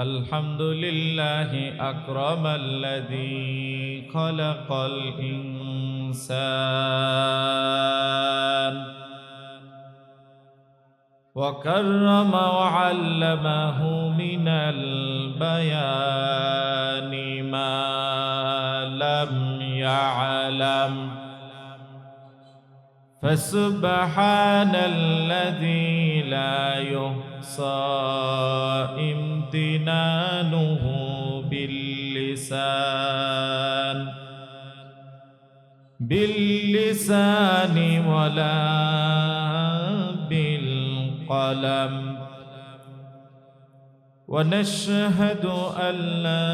الحمد لله أكرم الذي خلق الإنسان وكرم وعلمه من البيان ما لم يعلم فسبحان الذي لا يحصى امتنانه باللسان. باللسان ولا بالقلم. ونشهد أن لا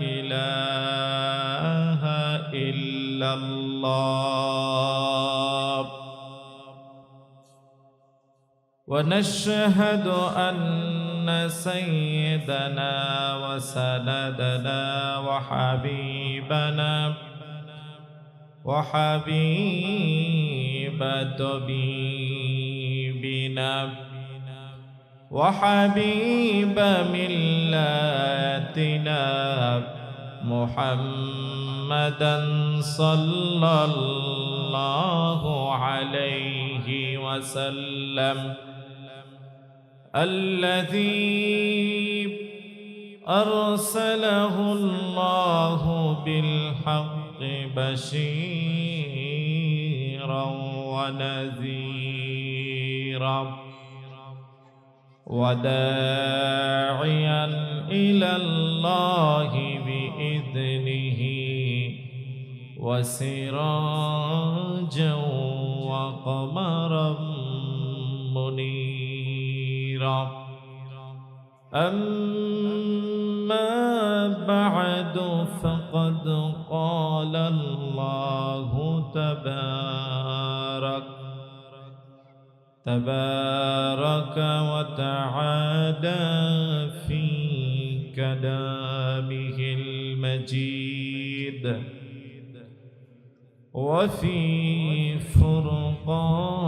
إله إلا الله. ونشهد أن سيدنا وسندنا وحبيبنا وحبيب طبيبنا وحبيب ملاتنا محمدا صلى الله عليه وسلم الذي أرسله الله بالحق بشيرا ونذيرا وداعيا إلى الله بإذنه وسراجا وقمرا منيرا. أما بعد فقد قال الله تبارك تبارك وتعالى في كلامه المجيد وفي فرقانه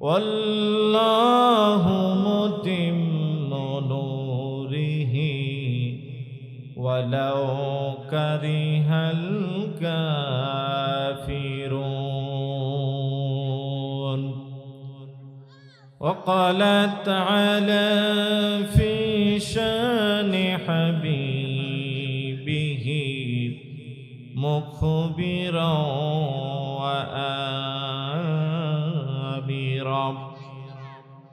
والله متم نوره. ولو كره الكافرون. وقال تعالى في شأن حبيبه مخبرا وآمرا.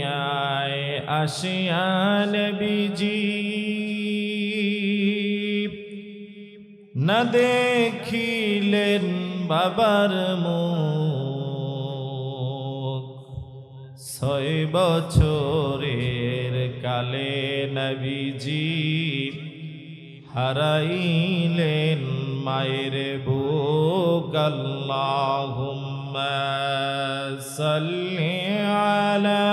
দুনিয়ায় আসিয়া নবীজি। না দেখিলেন বাবার মুখ। ছয় বছরের কালে নবীজি হারাইলেন মায়ের বুক। সাল্লি আলা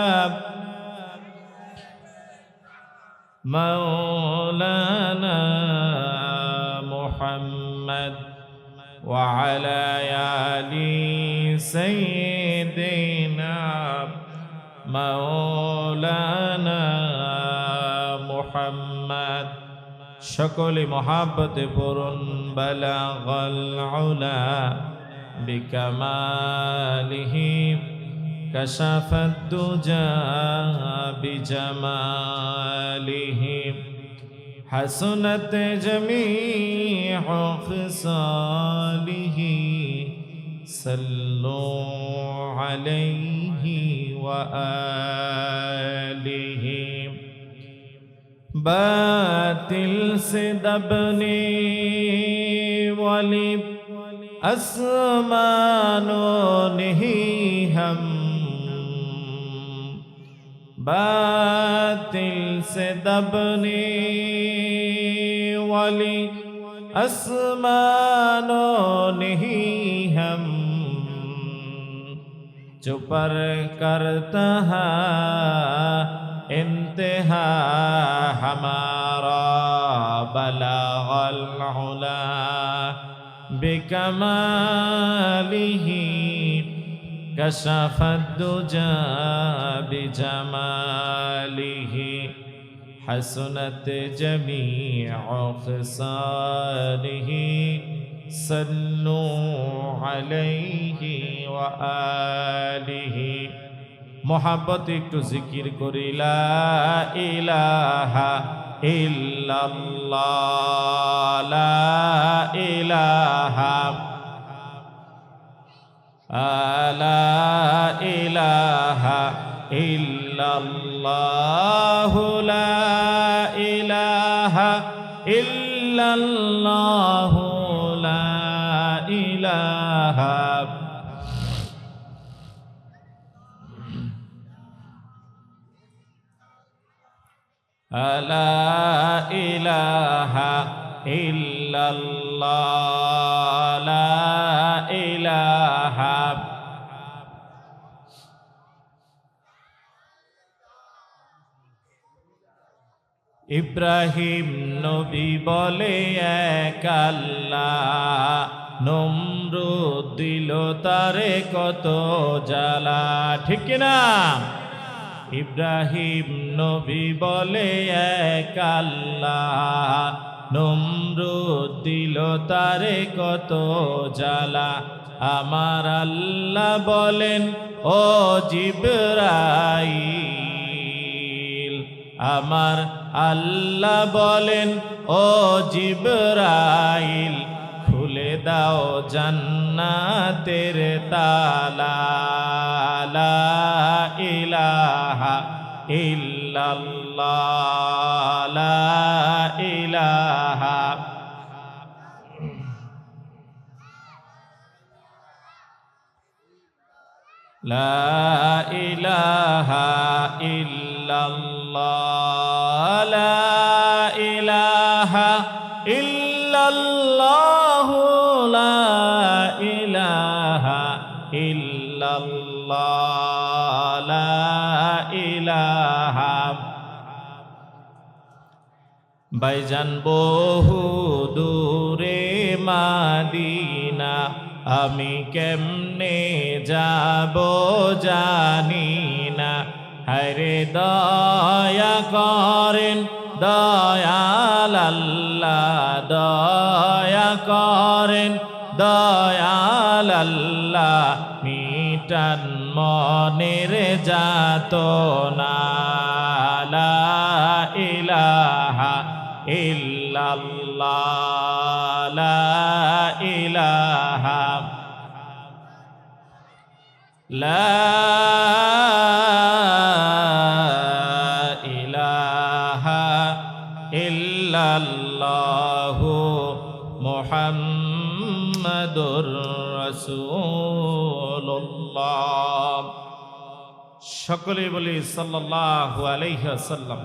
مولانا محمد وعلى آل سيدنا مولانا محمد সকলে মহাব্বতে পূরণ বালাগল উলা بكماله كشف الدجى بجماله حسنت جميع خصاله صلوا عليه وآله باتل سے ابن ولي آسمانوں نہیں ہم باطل سے دبنے والی آسمانوں نہیں ہم چپر کرتا ہے انتہا ہمارا بلغ العلا بکماله كشف الدجى بجماله حسنت جميع خصاله صلوا عليه وآله মোহাব্বত একটু জিকির করি লা ইলাহা ইল্লাল্লাহ লা ইলাহা লা ইলাহা ইল্লাল্লাহ লা ইলাহা ইল্লাল্লাহ। لا إله إلا الله لا إله ইব্রাহিম নবী বলে এক আল্লাহ নমরুদ দিল তারে কত জ্বালা ঠিক না ইব্রাহিম নবী বলে এক আল্লাহ। নমরুদ দিল তারে কত জ্বালা। আমার আল্লাহ বলেন, ও জিবরাইল। আমার আল্লাহ বলেন, ও জিবরাইল। দাও জান্নাতের তালা। লা ইলাহা ইল্লাল্লাহ। লা ইলাহা। লা ইলাহা ইল্লাল্লাহ। লা ইলাহা ইল্লাল্লাহ। বাইজান বহু দূরে মাদিনা, আমি কেমনে যাব জানি না। হরে দয়া করেন দয়াল আল্লাহ দয়া করেন দয়াল আল্লাহ মিটান মনের যাত না। ইলাহা ইল্লাল্লাহ। ইলাহা লা ইলাহা ইল্লাল্লাহু সকলে বলি সাল্লাল্লাহু আলাইহি ওয়াসাল্লাম